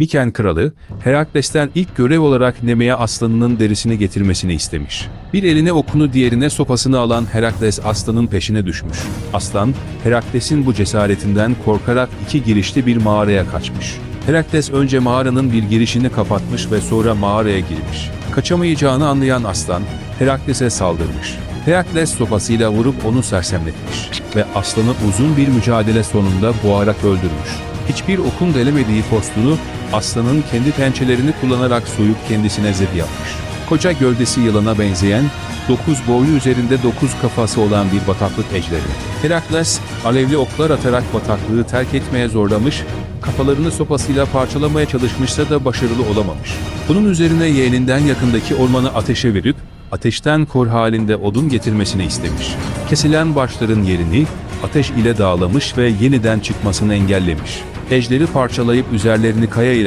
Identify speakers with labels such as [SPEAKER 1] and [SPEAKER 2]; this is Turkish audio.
[SPEAKER 1] Miken kralı, Herakles'ten ilk görev olarak Nemea aslanının derisini getirmesini istemiş. Bir eline okunu diğerine sopasını alan Herakles aslanın peşine düşmüş. Aslan, Herakles'in bu cesaretinden korkarak iki girişli bir mağaraya kaçmış. Herakles önce mağaranın bir girişini kapatmış ve sonra mağaraya girmiş. Kaçamayacağını anlayan aslan, Herakles'e saldırmış. Herakles sopasıyla vurup onu sersemletmiş ve aslanı uzun bir mücadele sonunda boğarak öldürmüş. Hiçbir okun delemediği postunu aslanın kendi pençelerini kullanarak soyup kendisine zırh yapmış. Koca gövdesi yılana benzeyen, dokuz boynu üzerinde dokuz kafası olan bir bataklık ejderi. Herakles, alevli oklar atarak bataklığı terk etmeye zorlamış, kafalarını sopasıyla parçalamaya çalışmışsa da başarılı olamamış. Bunun üzerine yeğeninden yakındaki ormanı ateşe verip, ateşten kor halinde odun getirmesini istemiş. Kesilen başların yerini ateş ile dağlamış ve yeniden çıkmasını engellemiş. Ejderi parçalayıp üzerlerini kaya ile